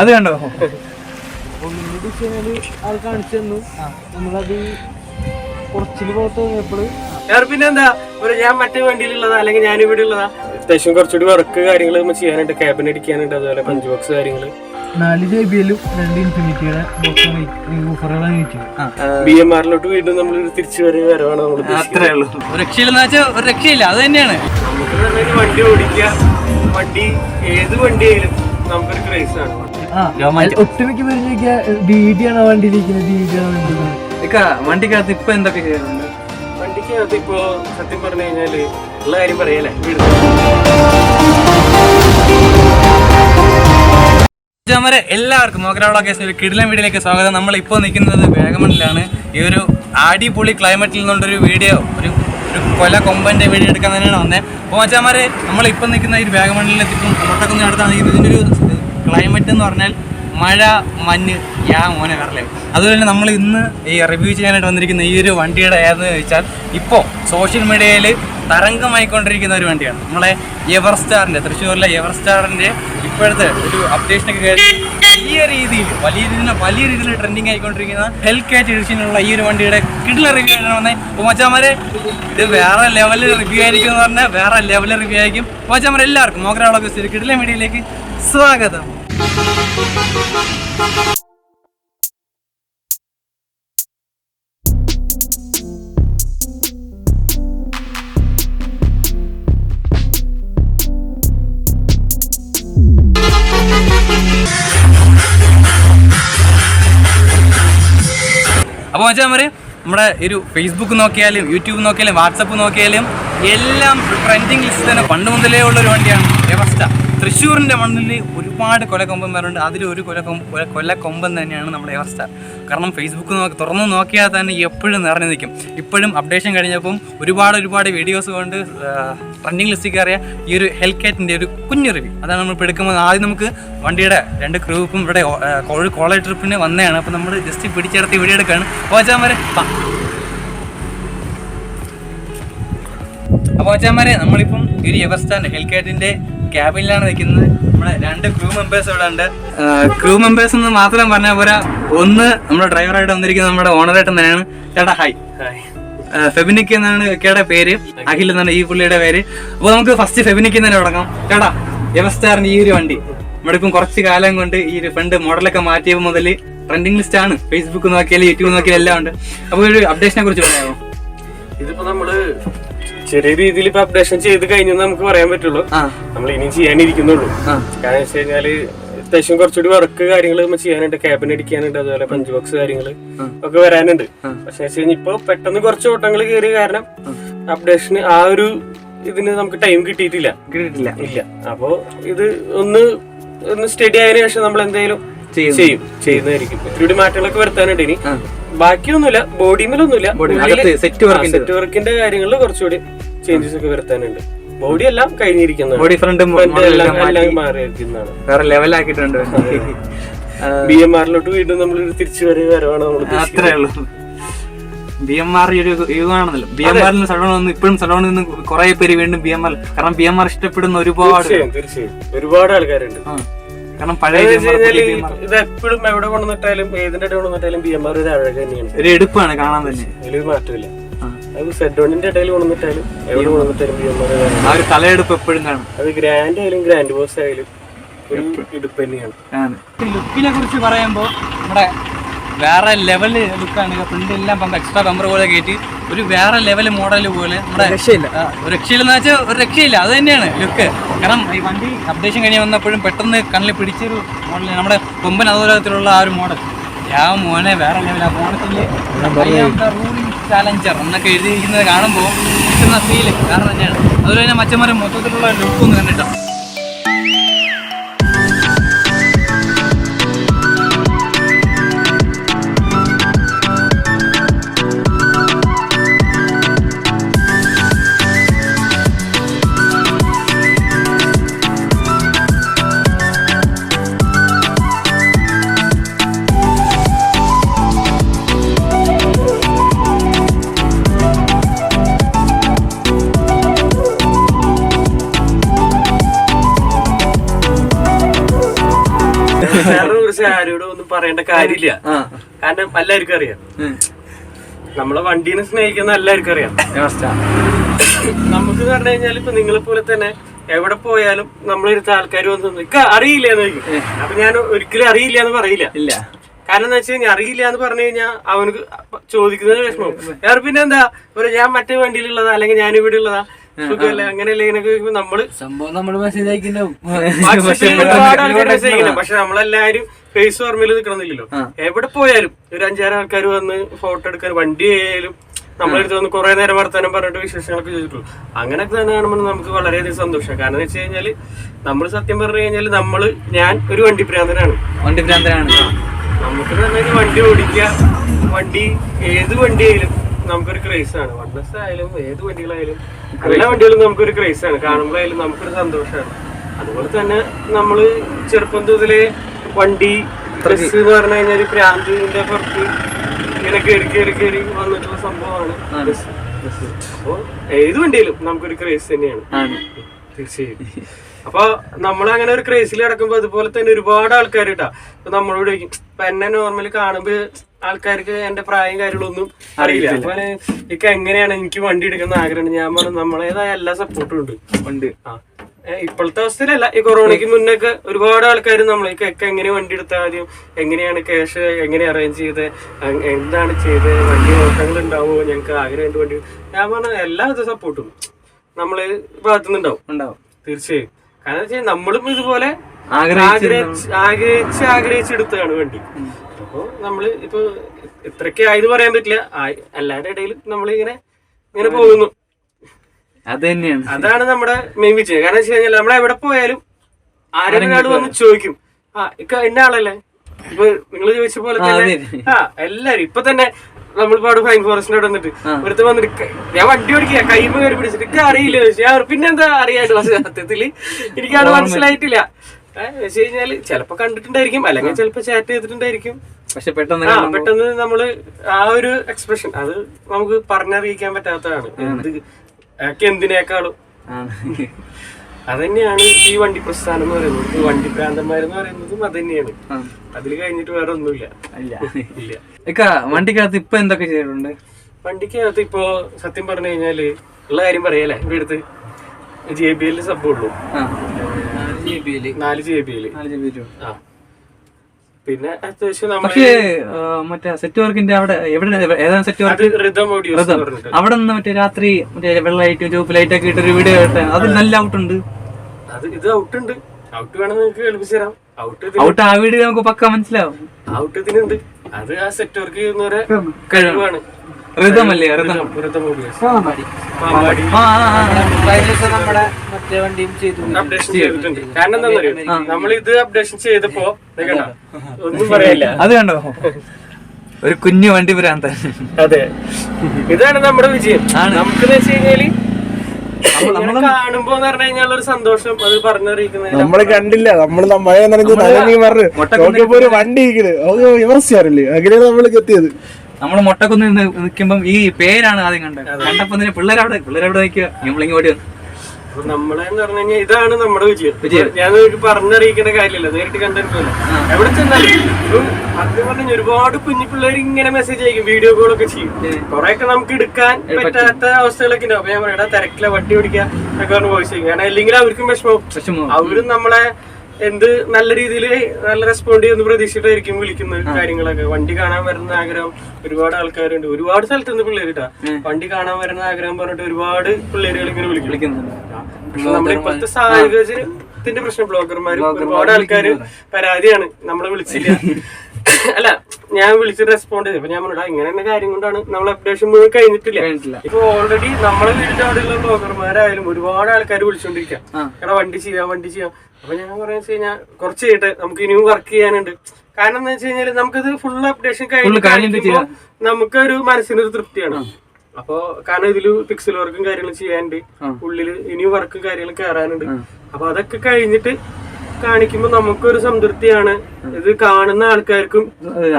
അത് കണ്ടോ? പിന്നെന്താ? ഞാൻ മറ്റേ വണ്ടിയിലുള്ളതാ അല്ലെങ്കിൽ ഞാൻ ഇവിടെ ഉള്ളതാ അത്യാവശ്യം കുറച്ചുകൂടി വർക്ക് കാര്യങ്ങൾ നമ്മൾ ചെയ്യാനുണ്ട്. ക്യാബിൻ അടിക്കാനുണ്ട് അതുപോലെ പഞ്ച് ബോക്സ് കാര്യങ്ങൾ നാല് ജെ ബി എല്ലും രണ്ട് ഇൻഫിനിറ്റിയുടെ ബി എം ആറിലോട്ട് വീണ്ടും നമ്മൾ തിരിച്ചു വരെ വരവാണ് നമ്മൾ അത്രേ ഉള്ളൂ. രക്ഷയില്ലെന്ന് വെച്ചാൽ ഒരു രക്ഷയില്ല അത് തന്നെയാണ്. നമുക്ക് വണ്ടി ഓടിക്കുക വണ്ടി ഏത് വണ്ടിയായാലും നമുക്കൊരു ക്രൈസ് ആണ്. ഒട്ടുമിക്ക പേര് ചോദിക്കുക വണ്ടിയിലിരിക്കുന്നത് വണ്ടിയിലിരിക്കുന്നത്. ഇക്ക വണ്ടിക്കകത്ത് ഇപ്പൊ എന്തൊക്കെ ചെയ്യുന്നുണ്ട് വണ്ടിക്കകത്ത് ഇപ്പോ സത്യം പറഞ്ഞു കഴിഞ്ഞാൽ ഉള്ള കാര്യം പറയല്ലേ എല്ലാവർക്കും മോഗ്രാവള കേസിന് ഒരു കിടിലൻ വീഡിയോയിലേക്ക് സ്വാഗതം. നമ്മൾ ഇപ്പോൾ നിൽക്കുന്നത് വേഗമണിലാണ് ഈ ഒരു അടിപൊളി ക്ലൈമറ്റിൽ നിന്നുള്ളൊരു വീഡിയോ ഒരു ഒരു കൊല കൊമ്പന്റെ വഴി എടുക്കാൻ തന്നെയാണ് വന്നത് അപ്പോൾ മച്ചാമാരെ നമ്മളിപ്പോൾ നിൽക്കുന്ന ഈ വേഗമണിലെത്തി ഇപ്പം മുട്ടക്കുന്ന അടുത്താണ് ഇതിന്റെ ഒരു ക്ലൈമറ്റ് എന്ന് പറഞ്ഞാൽ മഴ മഞ്ഞ് യാ മോനെ വരല്ലേ അതുപോലെ നമ്മൾ ഇന്ന് ഈ റിവ്യൂ ചെയ്യാനായിട്ട് വന്നിരിക്കുന്ന ഈ ഒരു വണ്ടിയുടെ ഏതെന്ന് ചോദിച്ചാൽ ഇപ്പോൾ സോഷ്യൽ മീഡിയയിൽ തരംഗമായിക്കൊണ്ടിരിക്കുന്ന ഒരു വണ്ടിയാണ്. നമ്മളെ എവർ സ്റ്റാറിന്റെ തൃശ്ശൂരിലെ എവർ സ്റ്റാറിന്റെ ഇപ്പോഴത്തെ ഒരു അപ്ഡേഷനൊക്കെ കയറി വലിയ രീതിയിൽ വലിയ രീതിയിൽ വലിയ രീതിയിൽ ട്രെൻഡിങ് ആയിക്കൊണ്ടിരിക്കുന്ന ഹെൽ കാറ്റ് എഡിഷനുള്ള ഈ ഒരു വണ്ടിയുടെ കിടില റിവ്യൂ ആണ് വന്നത് അപ്പോൾ മച്ചാമാരെ ഇത് വേറെ ലെവലിൽ റിവ്യൂ ആയിരിക്കും എന്ന് പറഞ്ഞാൽ വേറെ ലെവലിൽ റിവ്യൂ ആയിരിക്കും. മച്ചാമാരെ എല്ലാവർക്കും മോഗ്രാളൊക്കെ കിടില മീഡിയയിലേക്ക് സ്വാഗതം. അപ്പോൾ വെച്ചാൽ മതി നമ്മുടെ ഒരു ഫേസ്ബുക്ക് നോക്കിയാലും യൂട്യൂബ് നോക്കിയാലും വാട്സപ്പ് നോക്കിയാലും എല്ലാം ട്രെൻഡിങ് ലിസ്റ്റ് തന്നെ പണ്ട് മുതലേ ഉള്ള ഒരു വണ്ടിയാണ് എവസ്റ്റ തൃശ്ശൂരിന്റെ മണ്ണിൽ ഒരുപാട് കൊലക്കൊമ്പന്മാരുണ്ട്. അതിലൊരു കൊലക്കൊമ്പ കൊല- കൊലക്കൊമ്പൻ തന്നെയാണ് നമ്മുടെ എവസ്റ്റ കാരണം ഫേസ്ബുക്ക് നോക്കി തുറന്ന് നോക്കിയാൽ തന്നെ എപ്പോഴും നിറഞ്ഞു നിൽക്കും. ഇപ്പോഴും അപ്ഡേഷൻ കഴിഞ്ഞപ്പം ഒരുപാട് ഒരുപാട് വീഡിയോസ് കൊണ്ട് ട്രെൻഡിങ് ലിസ്റ്റിൽ കയറിയ ഈ ഒരു ഹെൽക്കേറ്റിന്റെ ഒരു കുഞ്ഞു റിവ്യൂ അതാണ് നമ്മളിപ്പോൾ എടുക്കുമ്പോൾ ആദ്യം നമുക്ക് വണ്ടിയുടെ രണ്ട് ഗ്രൂപ്പും ഇവിടെ കോളേജ് ട്രിപ്പിന് വന്നതാണ്. അപ്പോൾ നമ്മൾ ജസ്റ്റ് പിടിച്ചെടുത്ത് വീഡിയോ എടുക്കുകയാണ് പോച്ചാൻ വരെ അപ്പോൾ അച്ഛന്മാരെ നമ്മളിപ്പം ഒരു എവർസ്റ്റാന്റെ ഹെൽക്കേറ്റിന്റെ ക്യാബിനിലാണ് നിൽക്കുന്നത്. നമ്മുടെ രണ്ട് ക്രൂ മെമ്പേഴ്സ് ഇവിടെ ഉണ്ട്. ക്രൂ മെമ്പേഴ്സ് എന്ന് മാത്രം പറഞ്ഞാൽ പോരാ. ഒന്ന് നമ്മുടെ ഡ്രൈവറായിട്ട് വന്നിരിക്കുന്നത് നമ്മുടെ ഓണറായിട്ട് തന്നെയാണ്. ചേട്ടാ ഹായ് ഫെബിനിക്ക് എന്നാണ് കേടെ പേര്. അഖിൽ എന്നാണ് ഈ പുള്ളിയുടെ പേര്. അപ്പോൾ നമുക്ക് ഫസ്റ്റ് ഫെബിനിക്ക് തന്നെ തുടങ്ങാം. ചേട്ടാ എവസ്റ്റാറിന് ഈ ഒരു വണ്ടി. നമ്മുടെ ഇപ്പം കുറച്ച് കാലം കൊണ്ട് ഈ ഒരു ഫ്രണ്ട് മോഡലൊക്കെ മാറ്റിയത് മുതൽ ട്രെൻഡിങ് ലിസ്റ്റ് ആണ്. ഫേസ്ബുക്ക് നോക്കിയാലും യൂട്യൂബ് നോക്കിയാലും എല്ലാം ഉണ്ട്. അപ്പോൾ ഒരു അപ്ഡേഷനെ കുറിച്ച് പറയാമോ? ഇതിപ്പോ നമ്മൾ ചെറിയ രീതിയിൽ ഇപ്പൊ അപ്ഡേഷൻ ചെയ്ത് കഴിഞ്ഞെന്ന് നമുക്ക് പറയാൻ പറ്റുള്ളൂ. നമ്മൾ ഇനിയും ചെയ്യാനിരിക്കുന്നുള്ളൂ. കാരണം വെച്ച് കഴിഞ്ഞാൽ അത്യാവശ്യം കുറച്ചുകൂടി വർക്ക് കാര്യങ്ങൾ നമ്മൾ ചെയ്യാനുണ്ട്. ക്യാബിൻ അടിക്കാനുണ്ട് അതുപോലെ പഞ്ച് ബോക്സ് കാര്യങ്ങൾ ഒക്കെ വരാനുണ്ട്. പക്ഷെ വെച്ച് കഴിഞ്ഞാൽ ഇപ്പൊ പെട്ടെന്ന് കുറച്ച് ഓട്ടങ്ങൾ കയറിയ കാരണം അപ്ഡേഷന് ആ ഒരു ഇതിന് നമുക്ക് ടൈം കിട്ടിയിട്ടില്ല. കിട്ടിയിട്ടില്ല. ഇല്ല. അപ്പോ ഇത് ഒന്ന് ഒന്ന് സ്റ്റഡി ആയതിനു ശേഷം നമ്മൾ എന്തായാലും ചെയ്യും. ചെയ്യും. ചെയ്യുന്നതായിരിക്കും. മാറ്റങ്ങളൊക്കെ വരുത്താനുണ്ട് ഇനി. ബാക്കിയൊന്നുമില്ല. ബോഡിമേലൊന്നുമില്ല. സെറ്റ് വർക്കിന്റെ കാര്യങ്ങളിൽ കുറച്ചുകൂടി ചേഞ്ചസ് ഒക്കെ വരുത്താനുണ്ട്. ബോഡി എല്ലാം കഴിഞ്ഞിരിക്കുന്നു ബോഡി ഫ്രണ്ട് മാറിയിരിക്കുന്നതാണ്. വേറെ ലെവലാക്കിയിട്ടുണ്ട് ബി എം ആറിലോട്ട് വീണ്ടും നമ്മൾ തിരിച്ചു വരുക വരവാണ് നമ്മൾ അത്രേ ഉള്ളൂ. ബി എം ആർ ഒരു യുഗമാണെന്നല്ലോ ബി എം ആറിന് സലോൺ വന്ന് ഇപ്പോഴും സലോണിൽ നിന്ന് കുറെ പേര് വീണ്ടും ബി എം ആർ കാരണം ബി എം ആർ ഇഷ്ടപ്പെടുന്ന ഒരുപാട് തീർച്ചയായും ഒരുപാട് ആൾക്കാരുണ്ട്. കാരണം പഴയ ഇതെപ്പോഴും എവിടെ കൊണ്ടുവന്നിട്ടാലും ഏതിന്റെ ഇടയിൽ കൊണ്ടുവന്നിട്ടാലും ബി എം ആർ ഒരു അഴക തന്നെയാണ്. ഒരു എടുപ്പാണ് കാണാൻ തന്നെ. അതിലൊരു മാറ്റമില്ല. അത് സെഡോണിന്റെ ഇടയിൽ കൊണ്ടുവന്നിട്ടാലും എവിടെ കൊണ്ടുവന്നിട്ടാലും ബി എം ആർ ആ ഒരു തലയെടുപ്പ് എപ്പോഴും കാണും. അത് ഗ്രാൻഡ് ആയാലും ഗ്രാൻഡ് ബോസ് ആയാലും ഒരു ഇടുപ്പ് തന്നെയാണ്. ലുക്കിനെ കുറിച്ച് പറയുമ്പോൾ നമ്മുടെ വേറെ ലെവൽ ലുക്കാണ് ഫ്രണ്ട് എല്ലാം എക്സ്ട്രാ പമ്പർ പോലെ കയറ്റി ഒരു വേറെ ലെവൽ മോഡൽ പോലെ നമ്മുടെ രക്ഷയില്ല. രക്ഷയില്ലെന്ന് വെച്ചാൽ ഒരു രക്ഷയില്ല. അത് തന്നെയാണ് ലുക്ക് കാരണം ഈ വണ്ടി അപ്ഡേഷൻ കഴിഞ്ഞ് വന്നപ്പോഴും പെട്ടെന്ന് കണ്ണിൽ പിടിച്ചൊരു മോഡൽ നമ്മുടെ കൊമ്പൻ അതുപോലത്തിലുള്ള ആ ഒരു മോഡൽ ആ മോനെ വേറെ ലെവലാ മോണത്തിൽ റൂളിംഗ് ചാലഞ്ചർ എന്നൊക്കെ എഴുതിയിരിക്കുന്നത് കാണുമ്പോൾ കിട്ടുന്ന ഫീൽ കാരണം തന്നെയാണ്. അതുപോലെ തന്നെ മച്ചന്മാരെ മൊത്തത്തിലുള്ള ലുക്കൊന്ന് കണ്ടിട്ടോ? പറയേണ്ട കാര്യമില്ല. കാരണം എല്ലാവർക്കും അറിയാം. നമ്മളെ വണ്ടീനെ സ്നേഹിക്കുന്ന എല്ലാവർക്കും അറിയാം. നമുക്ക് പറഞ്ഞു കഴിഞ്ഞാൽ ഇപ്പൊ നിങ്ങളെ പോലെ തന്നെ എവിടെ പോയാലും നമ്മളെടുത്ത ആൾക്കാർ വന്ന് അറിയില്ല എന്ന് ചോദിക്കും. അപ്പൊ ഞാൻ ഒരിക്കലും അറിയില്ല എന്ന് പറയില്ല. ഇല്ല. കാരണം എന്താ വെച്ച് കഴിഞ്ഞാൽ അറിയില്ല എന്ന് പറഞ്ഞു കഴിഞ്ഞാൽ അവനക്ക് ചോദിക്കുന്നത് വിഷമം. വേറെ പിന്നെ എന്താ? ഒരു ഞാൻ മറ്റേ വണ്ടിയിലുള്ളതാ അല്ലെങ്കിൽ ഞാൻ ഇവിടെ ഉള്ളതാ സുഖമല്ല? അങ്ങനെയല്ല നമ്മൾ സംഭവം നമ്മൾ മെസ്സേജ് അയക്കുന്നുണ്ടാവും. പക്ഷെ നമ്മളെല്ലാരും ഫേസ് ഓർമ്മയിൽ നിൽക്കണമെന്നില്ലല്ലോ എവിടെ പോയാലും ഒരു അഞ്ചാറ് ആൾക്കാർ വന്ന് ഫോട്ടോ എടുക്കാൻ വണ്ടി ആയാലും നമ്മളെടുത്ത് വന്ന് കുറെ നേരം വർത്താനം പറഞ്ഞിട്ട് വിശേഷങ്ങളൊക്കെ ചോദിച്ചിട്ടുള്ളൂ. അങ്ങനെയൊക്കെ തന്നെ കാണുമ്പോൾ നമുക്ക് വളരെയധികം സന്തോഷം. കാരണം എന്ന് വെച്ച് കഴിഞ്ഞാൽ നമ്മൾ സത്യം പറഞ്ഞു കഴിഞ്ഞാൽ നമ്മൾ ഞാൻ ഒരു വണ്ടി പ്രാന്തനാണ് വണ്ടി പ്രാന്തനാണ് നമുക്ക് തന്നെ വണ്ടി ഓടിക്കുക വണ്ടി ഏത് വണ്ടി ആയാലും നമുക്കൊരു ക്രേസ് ആണ്. വൺ ആയാലും ഏത് വണ്ടികളായാലും എല്ലാ വണ്ടികളും നമുക്കൊരു ക്രേസ് ആണ്. കാണുമ്പോഴായാലും നമുക്കൊരു സന്തോഷമാണ്. അതുപോലെ തന്നെ നമ്മൾ ചെറുപ്പം മുതലേ വണ്ടി ബസ് എന്ന് പറഞ്ഞു കഴിഞ്ഞാൽ പ്രാന്തിന്റെ പുറത്ത് ഇങ്ങനെ കയറി കയറി കയറി വന്നിട്ടുള്ള സംഭവമാണ് ബസ് അപ്പോ ഏത് വണ്ടിയിലും നമുക്കൊരു ക്രേസ് തന്നെയാണ്. തീർച്ചയായും. അപ്പൊ നമ്മൾ അങ്ങനെ ഒരു ക്രേസിൽ കിടക്കുമ്പോ അതുപോലെ തന്നെ ഒരുപാട് ആൾക്കാർ കേട്ടാ ഇപ്പൊ നമ്മളോട് ഇപ്പൊ എന്നെ നോർമലി കാണുമ്പോ ആൾക്കാർക്ക് എന്റെ പ്രായം കാര്യങ്ങളൊന്നും അറിയില്ല. അപ്പൊ ഇക്ക എങ്ങനെയാണ് എനിക്ക് വണ്ടി എടുക്കുന്ന ആഗ്രഹം ഞാൻ പറഞ്ഞു നമ്മളേതായ എല്ലാ സപ്പോർട്ടും ഉണ്ട്. ഉണ്ട്. ആ. ഇപ്പോഴത്തെ അവസ്ഥയിലല്ല. ഈ കൊറോണയ്ക്ക് മുന്നൊക്കെ ഒരുപാട് ആൾക്കാർ നമ്മൾ കേക്ക് എങ്ങനെ വണ്ടി എടുത്ത ആദ്യം? എങ്ങനെയാണ് ക്യാഷ് എങ്ങനെ അറേഞ്ച് ചെയ്ത്? എന്താണ് ചെയ്ത്? വണ്ടി നോക്കങ്ങൾ ഉണ്ടാവുമോ ഞങ്ങൾക്ക് ആഗ്രഹമുണ്ട് വണ്ടി? ഞാൻ പറഞ്ഞ എല്ലാവിധ സപ്പോർട്ടും നമ്മൾ ഭാഗത്തുനിന്നുണ്ടാവും. ഉണ്ടാവും. തീർച്ചയായും. കാരണം വെച്ചാൽ നമ്മളും ഇതുപോലെ ആഗ്രഹിച്ച് ആഗ്രഹിച്ച് ആഗ്രഹിച്ച് ആഗ്രഹിച്ചെടുത്തതാണ് വണ്ടി. അപ്പോ നമ്മൾ ഇപ്പൊ ഇത്രയൊക്കെ ആയത് പറയാൻ പറ്റില്ല. എല്ലാവരുടെ ഇടയിലും നമ്മളിങ്ങനെ ഇങ്ങനെ പോകുന്നു. അത് തന്നെയാണ്. അതാണ് നമ്മുടെ മെയിൻ വിജയം. കാരണം വെച്ച് കഴിഞ്ഞാൽ നമ്മൾ എവിടെ പോയാലും ആരെങ്കിലും വന്ന് ചോദിക്കും. ആ ഇക്ക എന്നെ ആളല്ലേ? ഇപ്പൊ നിങ്ങൾ ചോദിച്ച പോലെ തന്നെ ആ എല്ലാരും. ഇപ്പൊ തന്നെ നമ്മളിപ്പോ ഫൈൻ ഫോറസ്റ്റിന്റെ അവിടെ വന്നിട്ട് ഇവിടുത്തെ വന്നിട്ട് ഞാൻ വണ്ടി ഓടിക്കുക. കൈമ കയറി പിടിച്ചിട്ട് എനിക്ക് അറിയില്ല. ഞാൻ പിന്നെന്താ അറിയാണ്ട് സത്യത്തിൽ എനിക്കത് മനസ്സിലായിട്ടില്ല. വെച്ച് കഴിഞ്ഞാൽ ചിലപ്പോ കണ്ടിട്ടുണ്ടായിരിക്കും. അല്ലെങ്കിൽ ചിലപ്പോ ചാറ്റ് ചെയ്തിട്ടുണ്ടായിരിക്കും. പക്ഷെ പെട്ടെന്ന് പെട്ടെന്ന് നമ്മൾ ആ ഒരു എക്സ്പ്രഷൻ അത് നമുക്ക് പറഞ്ഞറിയിക്കാൻ പറ്റാത്തതാണ്. എന്ത് അതൊക്കെ എന്തിനേക്കാളും അതന്നെയാണ് ഈ വണ്ടി പ്രസ്ഥാനം എന്ന് പറയുന്നത്. വണ്ടി പ്രാന്തന്മാരെന്ന് പറയുന്നതും അത് തന്നെയാണ് ആ. അതിൽ കഴിഞ്ഞിട്ട് വേറെ ഒന്നുമില്ല. ഇല്ല. വണ്ടിക്കകത്ത് ഇപ്പൊ എന്തൊക്കെ ചെയ്തിട്ടുണ്ട്? വണ്ടിക്കകത്ത് ഇപ്പോ സത്യം പറഞ്ഞു കഴിഞ്ഞാൽ ഉള്ള കാര്യം പറയല്ലേ? ഇവിടെ അടുത്ത് ജെ ബി എല്ലിൽ സബ് ഉള്ളു. നാല് ജെ ബി എൽ. നാല് ജെ ബി എൽ. ആ. പിന്നെ അത്യാവശ്യം പക്ഷേ മറ്റേ സെറ്റ് വർക്കിന്റെ അവിടെ എവിടെ ഏതാണ് സെറ്റ് വർക്ക് റിതം ഓഡിയോസ് അവിടെ നിന്ന് മറ്റേ രാത്രി മറ്റേ വെള്ള ലൈറ്റ് ചുവപ്പ് ലൈറ്റ് ഒക്കെ ഇട്ടൊരു വീഡിയോ ഇട്ടേ അത്. നല്ല ഔട്ട് ഉണ്ട്. അത് ഇത് ഔട്ട് ഉണ്ട്. ഔട്ട് വേണമെങ്കിൽ നിങ്ങൾക്ക് കേൾപ്പിച്ചു തരാം. ഔട്ട് ഔട്ട് ആ വീഡിയോ നമുക്ക് പക്ക മനസ്സിലാവും. ഔട്ട് ഇതിനുണ്ട്. അത് ആ സെറ്റ് വർക്ക് ചെയ്യുന്നവരെ കഴിവാണ്. കാരണം എന്താ നമ്മൾ ഇത് അപ്ഡേഷൻ ചെയ്തപ്പോ കണ്ടോ? ഒന്നും പറയില്ല. അത് കണ്ടോ? ഒരു കുഞ്ഞു വണ്ടി ഭ്രാന്തൻ അതെ. ഇതാണ് നമ്മുടെ വിജയം. നമുക്ക് വെച്ച് കഴിഞ്ഞാൽ ഇങ്ങനെ കാണുമ്പോ എന്ന് പറഞ്ഞു കഴിഞ്ഞാൽ ഒരു സന്തോഷം അത് പറഞ്ഞറിയിക്കുന്നത് നമ്മൾ കണ്ടില്ല. നമ്മൾ നമ്മളെ മഴ നനഞ്ഞ് പറഞ്ഞു നോക്കിയപ്പോ ഒരു വണ്ടി വിമർശിച്ചാറില്ലേ അങ്ങനെയാണ് നമ്മൾ എത്തിയത്. നമ്മൾ മുട്ടക്കുന്ന് നിൽക്കുമ്പം ഈ പേരാണ് ആദ്യം കണ്ടത്. കണ്ടപ്പോ തന്നെ പിള്ളേരവിടെ പിള്ളേരവിടെ നിൽക്കുക നമ്മളിങ്ങ് ഓടി വന്നു. അപ്പൊ നമ്മളെ എന്ന് പറഞ്ഞു കഴിഞ്ഞാൽ ഇതാണ് നമ്മുടെ വിജയം. ഞാൻ പറഞ്ഞറിയിക്കേണ്ട കാര്യമില്ല. നേരിട്ട് കണ്ടിട്ടില്ല എവിടെ ചെന്നാലും. അത് പറഞ്ഞ ഒരുപാട് കുഞ്ഞു പിള്ളേർ ഇങ്ങനെ മെസ്സേജ് അയക്കും വീഡിയോ കോൾ ഒക്കെ ചെയ്യും. കുറെ ഒക്കെ നമുക്ക് എടുക്കാൻ പറ്റാത്ത അവസ്ഥകളൊക്കെ ഉണ്ടാവും. ഞാൻ പറയടാ തിരക്കില വട്ടി ഓടിക്കുക ഒക്കെ പറഞ്ഞ് വോയിസ് ചെയ്യും കാരണം അല്ലെങ്കിൽ അവർക്കും വിഷമവും. അവരും നമ്മളെ എന്ത് നല്ല രീതിയിൽ നല്ല റെസ്പോണ്ട് ചെയ്യുന്ന പ്രതീക്ഷിച്ചിട്ടായിരിക്കും വിളിക്കുന്നത് കാര്യങ്ങളൊക്കെ. വണ്ടി കാണാൻ വരുന്ന ആഗ്രഹം ഒരുപാട് ആൾക്കാരുണ്ട്. ഒരുപാട് സ്ഥലത്ത് നിന്ന് പിള്ളേർ ഇട്ടാ വണ്ടി കാണാൻ വരുന്ന ആഗ്രഹം പറഞ്ഞിട്ട് ഒരുപാട് പിള്ളേരുകൾ ഇങ്ങനെ വിളിക്കും വിളിക്കുന്നുണ്ട്. നമ്മുടെ ഇപ്പോഴത്തെ സാഹചര്യത്തിന്റെ പ്രശ്നം ബ്ലോഗർമാർ ഒരുപാട് ആൾക്കാര് പരാതിയാണ്. നമ്മളെ വിളിച്ചില്ല. അല്ല ഞാൻ വിളിച്ച് റെസ്പോണ്ട് ചെയ്തു. അപ്പൊ ഞാൻ പറഞ്ഞാ ഇങ്ങനെ തന്നെ കാര്യം കൊണ്ടാണ് നമ്മൾ അപ്ഡേഷൻ മുഴുവൻ കഴിഞ്ഞിട്ടില്ല. ഇപ്പൊ ഓൾറെഡി നമ്മളെ വീടിന്റെ അവിടെയുള്ള ബ്ലോഗർമാരായാലും ഒരുപാട് ആൾക്കാർ വിളിച്ചോണ്ടിരിക്കാം. എടാ വണ്ടി ചെയ്യാം വണ്ടി ചെയ്യാം. അപ്പൊ ഞാൻ പറയാന്ന് വെച്ച് കഴിഞ്ഞാൽ കുറച്ച് ചെയ്യട്ടെ നമുക്ക് ഇനിയും വർക്ക് ചെയ്യാനുണ്ട്. കാരണം എന്താ വെച്ച് കഴിഞ്ഞാൽ നമുക്കത് ഫുൾ അപ്ഡേഷൻ കഴിഞ്ഞ് കഴിഞ്ഞിട്ട് നമുക്കൊരു മനസ്സിനൊരു തൃപ്തിയാണ്. അപ്പൊ കാരണം ഇതിൽ പിക്സൽ വർക്കും കാര്യങ്ങളും ചെയ്യാനുണ്ട്. ഉള്ളിൽ ഇനിയും വർക്കും കാര്യങ്ങളും കയറാനുണ്ട് അപ്പൊ അതൊക്കെ കഴിഞ്ഞിട്ട് കാണിക്കുമ്പോ നമുക്കൊരു സംതൃപ്തിയാണ്. ഇത് കാണുന്ന ആൾക്കാർക്കും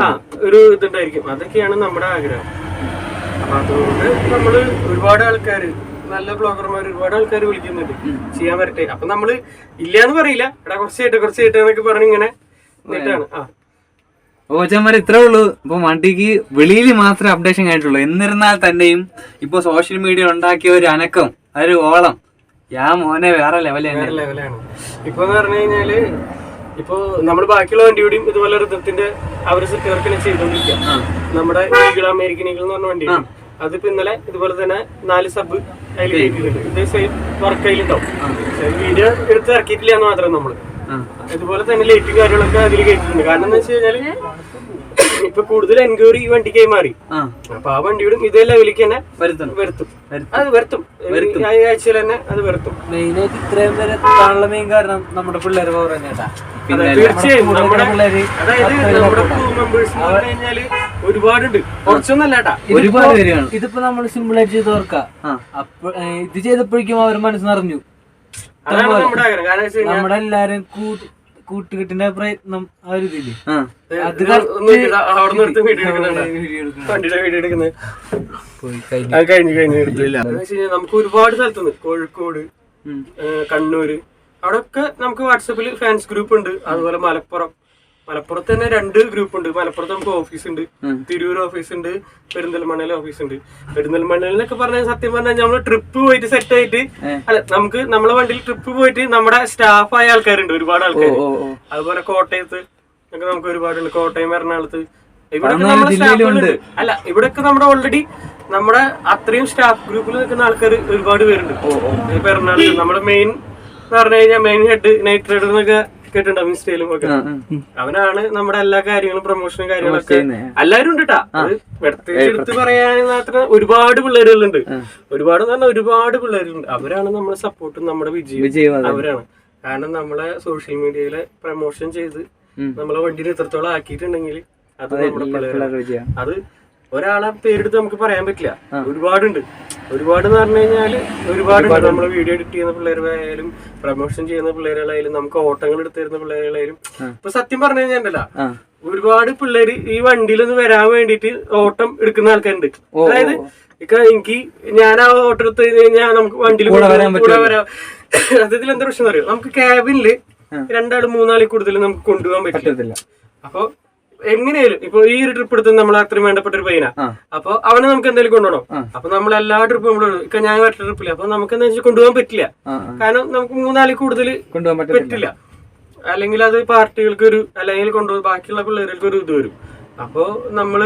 ആ ഒരു ഇതുണ്ടായിരിക്കും. അതൊക്കെയാണ് നമ്മുടെ ആഗ്രഹം. അപ്പൊ അതുകൊണ്ട് നമ്മൾ ഒരുപാട് ആൾക്കാര് നല്ല ബ്ലോഗർമാർ ഒരുപാട് ആൾക്കാർ വിളിക്കുന്നുണ്ട്. ചെയ്യാൻ വരട്ടെ. അപ്പൊ നമ്മൾ ഇല്ലാന്ന് പറയില്ല. എടാ കുറച്ച് ചെയ്യട്ടെ കുറച്ച് ചെയ്യട്ടെ എന്നൊക്കെ പറഞ്ഞ് ഇങ്ങനെ എന്നിട്ടാണ് ആ. ഓച്ചന്മാർ ഇത്രേ ഉള്ളൂ. ഇപ്പൊ വണ്ടിക്ക് വെളിയിൽ മാത്രമേ അപ്ഡേഷൻ കഴിഞ്ഞിട്ടുള്ളൂ എന്നിരുന്നാൽ തന്നെയും ഇപ്പൊ സോഷ്യൽ മീഡിയ ഉണ്ടാക്കിയ ഒരു അനക്കം ഒരു ഓളം. യാ മോനെ വേറെ ലെവൽ വേറെ ലെവലാണ് ഇപ്പൊ പറഞ്ഞു കഴിഞ്ഞാൽ ഇപ്പൊ നമ്മൾ ബാക്കിയുള്ള വണ്ടിയോടെയും ഇതുപോലെ ഋതത്തിന്റെ അവർ സെറ്റുവർക്കിനെ ചെയ്തോണ്ടിരിക്കാം നമ്മുടെ ഈഗിൾ അമേരിക്കൻ ഈഗിൾ എന്ന് പറഞ്ഞ വണ്ടി അതിപ്പോ ഇന്നലെ ഇതുപോലെ തന്നെ നാല് സബ് അതിൽ ഇത് സെയിം വർക്ക് അതിലുണ്ടാവും വീഡിയോ എടുത്ത് ഇറക്കിയിട്ടില്ല എന്ന് മാത്രം നമ്മൾ. ഇതുപോലെ തന്നെ ലൈറ്റും കാര്യങ്ങളൊക്കെ അതിൽ കേട്ടിട്ടുണ്ട്. കാരണം എന്താ വെച്ച് കഴിഞ്ഞാൽ ഇപ്പൊ കൂടുതൽ എൻക്വയറി ഈ വണ്ടിക്കായി മാറി. ആ. അപ്പൊ ആ വണ്ടിയോടും ഇതേ ലെവലിലേക്ക് തന്നെ വരുത്തണം വരുത്തും. അത് വരുത്തും. ആഴ്ചയിൽ തന്നെ അത് വരുത്തും. മെയിനായിട്ട് ഇത്രയും വരെ എത്താനുള്ള മെയിൻ കാരണം നമ്മുടെ പിള്ളേർ പവർ തന്നെയാട്ടാ തീർച്ചയായും. നമ്മുടെ അതായത് നമ്മുടെ മെമ്പേഴ്സ് എന്ന് പറഞ്ഞു കഴിഞ്ഞാൽ ഒരുപാടുണ്ട്. കുറച്ചൊന്നല്ല ഒരുപാട് പേരാണ് ഇതിപ്പോ നമ്മൾ സിമ്പിൾ ആയിട്ട് ചെയ്ത് ഓർക്കാം. അപ്പൊ ഇത് ചെയ്തപ്പോഴേക്കും അവർ മനസ്സ് കൂട്ട്- കൂട്ടുകെട്ടിന്റെ പ്രയത്നം ആ ഒരു ഇതിൽ. ആ. അത് കഴിഞ്ഞു. കഴിഞ്ഞു എടുത്തില്ല നമുക്ക് ഒരുപാട് സ്ഥലത്തുനിന്ന് കോഴിക്കോട് കണ്ണൂര്. അവിടെ അവിടെയൊക്കെ നമുക്ക് വാട്സപ്പിൽ ഫാൻസ് ഗ്രൂപ്പ് ഉണ്ട്. അതുപോലെ മലപ്പുറം. മലപ്പുറത്ത് തന്നെ രണ്ട് ഗ്രൂപ്പ് ഉണ്ട്. മലപ്പുറത്ത് നമുക്ക് ഓഫീസ് ഉണ്ട്. തിരൂർ ഓഫീസ് ഉണ്ട്. പെരിന്തൽമണ്ണയിലെ ഓഫീസ് ഉണ്ട്. പെരിന്തൽമണ്ണയിലൊക്കെ എന്നൊക്കെ പറഞ്ഞാൽ സത്യം പറഞ്ഞാൽ നമ്മൾ ട്രിപ്പ് പോയിട്ട് സെറ്റ് ആയിട്ട് അല്ല നമുക്ക് നമ്മളെ വണ്ടിയിൽ ട്രിപ്പ് പോയിട്ട് നമ്മുടെ സ്റ്റാഫായ ആൾക്കാരുണ്ട്. ഒരുപാട് ആൾക്കാർ അതുപോലെ കോട്ടയത്ത് ഒക്കെ നമുക്ക് ഒരുപാടുണ്ട്. കോട്ടയം എറണാകുളത്ത്. ഇവിടെ നമ്മുടെ സ്റ്റാഫുകളുണ്ട് അല്ല ഇവിടൊക്കെ നമ്മുടെ ഓൾറെഡി നമ്മുടെ അത്രയും സ്റ്റാഫ് ഗ്രൂപ്പിൽ നിൽക്കുന്ന ആൾക്കാർ ഒരുപാട് പേരുണ്ട്. ഇപ്പൊ എറണാകുളത്ത് നമ്മുടെ മെയിൻ എന്ന് പറഞ്ഞു കഴിഞ്ഞാൽ മെയിൻ ഹെഡ് നൈറ്റ് റൈഡർ എന്നൊക്കെ കേട്ടിട്ടുണ്ടാവും ഇൻസ്റ്റയിലും ഒക്കെ? അവനാണ് നമ്മുടെ എല്ലാ കാര്യങ്ങളും പ്രൊമോഷനും കാര്യങ്ങളൊക്കെ. എല്ലാരും ഉണ്ട് കേട്ടാ പ്രത്യേകിച്ച് എടുത്ത് പറയാൻ മാത്രം ഒരുപാട് പിള്ളേരുകളുണ്ട്. ഒരുപാട് എന്ന് പറഞ്ഞാൽ ഒരുപാട് പിള്ളേരുണ്ട്. അവരാണ് നമ്മുടെ സപ്പോർട്ടും നമ്മുടെ വിജയം അവരാണ്. കാരണം നമ്മളെ സോഷ്യൽ മീഡിയയിലെ പ്രൊമോഷൻ ചെയ്ത് നമ്മളെ വണ്ടിയിൽ എത്രത്തോളം ആക്കിയിട്ടുണ്ടെങ്കിൽ അത് നമ്മുടെ പിള്ളേരാണ്. അത് ഒരാളെ പേരെടുത്ത് നമുക്ക് പറയാൻ പറ്റില്ല. ഒരുപാടുണ്ട്. ഒരുപാട് എന്ന് പറഞ്ഞു കഴിഞ്ഞാൽ ഒരുപാടുണ്ട്. നമ്മൾ വീഡിയോ എഡിറ്റ് ചെയ്യുന്ന പിള്ളേരായാലും പ്രൊമോഷൻ ചെയ്യുന്ന പിള്ളേരുകളായാലും നമുക്ക് ഓട്ടങ്ങൾ എടുത്തു തരുന്ന പിള്ളേരുകളായാലും ഇപ്പൊ സത്യം പറഞ്ഞു കഴിഞ്ഞാൽ. ഒരുപാട് പിള്ളേര് ഈ വണ്ടിയിൽ ഒന്ന് വരാൻ വേണ്ടിട്ട് ഓട്ടം എടുക്കുന്ന ആൾക്കാരുണ്ട്. അതായത് ഇക്ക എനിക്ക് ഞാൻ ആ ഓട്ടം എടുത്തു കഴിഞ്ഞാൽ നമുക്ക് വണ്ടിയിൽ കൂടെ വരാം. അതിൽ എന്താ പ്രശ്നം അറിയോ? നമുക്ക് ക്യാബിനിൽ രണ്ടാൾ മൂന്നാളിൽ കൂടുതൽ നമുക്ക് കൊണ്ടുപോകാൻ പറ്റില്ല. അപ്പൊ എങ്ങനെയായാലും ഇപ്പൊ ഈ ഒരു ട്രിപ്പ് എടുത്ത് നമ്മൾ അത്രയും വേണ്ടപ്പെട്ട ഒരു പയ്യനാ. അപ്പൊ അവനെ നമുക്ക് എന്തെങ്കിലും കൊണ്ടുപോകണം. അപ്പൊ നമ്മൾ എല്ലാ ട്രിപ്പും നമ്മൾ ഇപ്പൊ ഞാൻ ഒറ്റ ട്രിപ്പില്ല അപ്പൊ നമുക്ക് എന്താ വെച്ചാൽ കൊണ്ടുപോകാൻ പറ്റില്ല. കാരണം നമുക്ക് മൂന്നാൽ കൂടുതൽ കൊണ്ടുപോകാൻ പറ്റില്ല പറ്റില്ല. അല്ലെങ്കിൽ അത് പാർട്ടികൾക്ക് ഒരു അല്ലെങ്കിൽ കൊണ്ടുപോകും ബാക്കിയുള്ള പിള്ളേർക്ക് ഒരു ഇത് വരും. അപ്പോ നമ്മൾ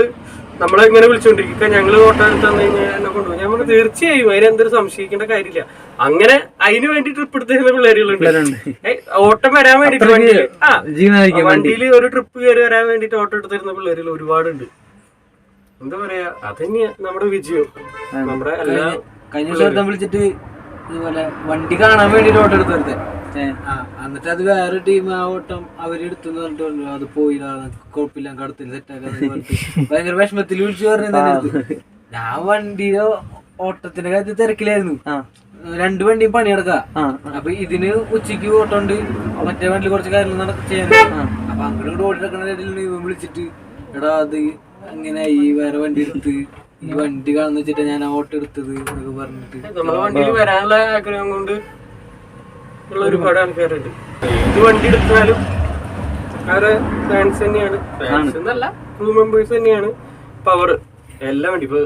നമ്മളെ ഇങ്ങനെ വിളിച്ചോണ്ടിരിക്കുക ഞങ്ങൾ ഓട്ടോ എടുത്ത് തന്നു കഴിഞ്ഞാൽ എന്നെ കൊണ്ടുപോകും. ഞാൻ പറഞ്ഞു തീർച്ചയായും. അതിന് എന്തൊരു സംശയിക്കേണ്ട കാര്യമില്ല. അങ്ങനെ അതിന് വേണ്ടി ട്രിപ്പ് എടുത്തിരുന്ന പിള്ളേരുകളുണ്ട്. ഓട്ടം വരാൻ വേണ്ടി ആ വണ്ടിയിൽ ഒരു ട്രിപ്പ് കയറി വരാൻ വേണ്ടിട്ട് ഓട്ടോ എടുത്തിരുന്ന പിള്ളേരിൽ ഒരുപാടുണ്ട്. എന്താ പറയാ? അതന്നെയാ നമ്മുടെ വിജയം. നമ്മുടെ എല്ലാ കഴിഞ്ഞ വിളിച്ചിട്ട് ഇതുപോലെ വണ്ടി കാണാൻ വേണ്ടിട്ട് ഓട്ടം എടുത്ത് വരുത്തേ എന്നിട്ട് അത് വേറെ ടീം ആ ഓട്ടം അവരെടുത്തു പറഞ്ഞിട്ട് പറഞ്ഞു അത് പോയില്ല കുഴപ്പമില്ല കടത്തിൽ സെറ്റാക്കാന്ന് ഭയങ്കര വിഷമത്തിൽ വിളിച്ചു പറഞ്ഞു ഞാൻ വണ്ടിയോ ഓട്ടത്തിന്റെ കാര്യത്തിൽ തിരക്കിലായിരുന്നു. രണ്ട് വണ്ടിയും പണിയെടുക്ക. അപ്പൊ ഇതിന് ഉച്ചയ്ക്ക് ഓട്ടം ഉണ്ട് മറ്റേ വണ്ടി കുറച്ച് കാര്യങ്ങൾ നടക്ക ചെയ്യാൻ അപ്പൊ അങ്ങോട്ട് ഓടി നടക്കുന്ന വിളിച്ചിട്ട് എടാ അത് അങ്ങനെ ഈ വേറെ വണ്ടി എടുത്ത്. ഈ വണ്ടി കാണുന്ന വെച്ചിട്ട് ഞാൻ ഓട്ടോ എടുത്തത് എന്നൊക്കെ പറഞ്ഞിട്ട്. നമ്മളെ വണ്ടിയിൽ വരാനുള്ള ആഗ്രഹം കൊണ്ട് ഉള്ള ഒരുപാട് ആൾക്കാരുണ്ട്. ഏത് വണ്ടി എടുത്താലും അവരെ ഫാൻസ് തന്നെയാണ്. ഫാൻസ് എന്നല്ല ക്രൂ മെമ്പേഴ്സ് തന്നെയാണ്. പവർ എല്ലാ വണ്ടി ഇപ്പൊ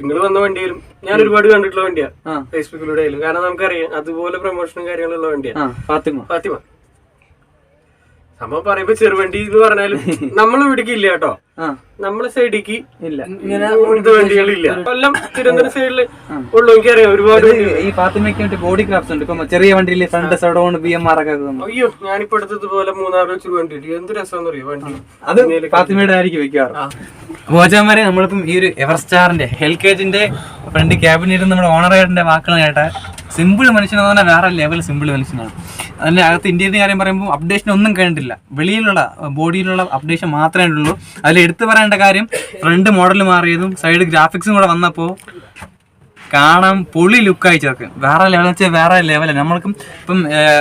നിങ്ങൾ വന്ന വണ്ടിയിലും ഞാൻ ഒരുപാട് കണ്ടിട്ടുള്ള വണ്ടിയാ. ഫേസ്ബുക്കിലൂടെ ആയാലും കാരണം നമുക്കറിയാം അതുപോലെ പ്രൊമോഷനും കാര്യങ്ങളുള്ള വണ്ടിയാ. ഫാത്തിമ. ഫാത്തിമ. സംഭവം പറയുമ്പോ ചെറുവണ്ടി എന്ന് പറഞ്ഞാലും നമ്മൾ ഇവിടേക്ക് ഇല്ല കേട്ടോ. നമ്മളെ സൈഡിക്ക് ഇല്ല. ഇങ്ങനെ വണ്ടികളില്ല. കൊല്ലം തിരുവനന്തപുരം സൈഡിൽ ഉള്ളു എനിക്കറിയാം ഒരുപാട് ഈ ഫാത്തിമയ്ക്ക് വേണ്ടി ബോഡി ക്രാഫ്റ്റ്സ് ഉണ്ട്. ഇപ്പൊ ചെറിയ വണ്ടിയിൽ front side B M R ഒക്കെ. അയ്യോ ഞാനിപ്പോ എടുത്തതുപോലെ മൂന്നാറ് വെച്ച് വണ്ടി എന്ത് രസം അറിയോ വണ്ടി അത് ഫാത്തിമയുടെ ആയിരിക്കും വെക്കാറ് ഭോജന്മാരെ നമ്മളിപ്പം ഈ ഒരു എവർ സ്റ്റാറിന്റെ ഹെൽക്കേജിന്റെ ഫ്രണ്ട് ക്യാബിനിരുന്ന് നമ്മുടെ ഓണറേറ്റിന്റെ വാക്കുകൾ കേട്ടാൽ സിമ്പിൾ മനുഷ്യനെന്ന് പറഞ്ഞാൽ വേറെ ലെവൽ സിമ്പിൾ മനുഷ്യനാണ്. അതിന്റെ അകത്ത് ഇന്ത്യയുടെ കാര്യം പറയുമ്പോൾ അപ്ഡേഷൻ ഒന്നും കണ്ടിട്ടില്ല വെളിയിലുള്ള ബോഡിയിലുള്ള അപ്ഡേഷൻ മാത്രമേ ഉള്ളൂ അതിൽ എടുത്തു പറയേണ്ട കാര്യം ഫ്രണ്ട് മോഡൽ മാറിയതും സൈഡ് ഗ്രാഫിക്സും കൂടെ വന്നപ്പോൾ കാണാൻ പൊളി ലുക്കായി ചേർക്കും വേറെ ലെവൽ വെച്ചാൽ വേറെ ലെവലാണ് നമ്മൾക്കും ഇപ്പം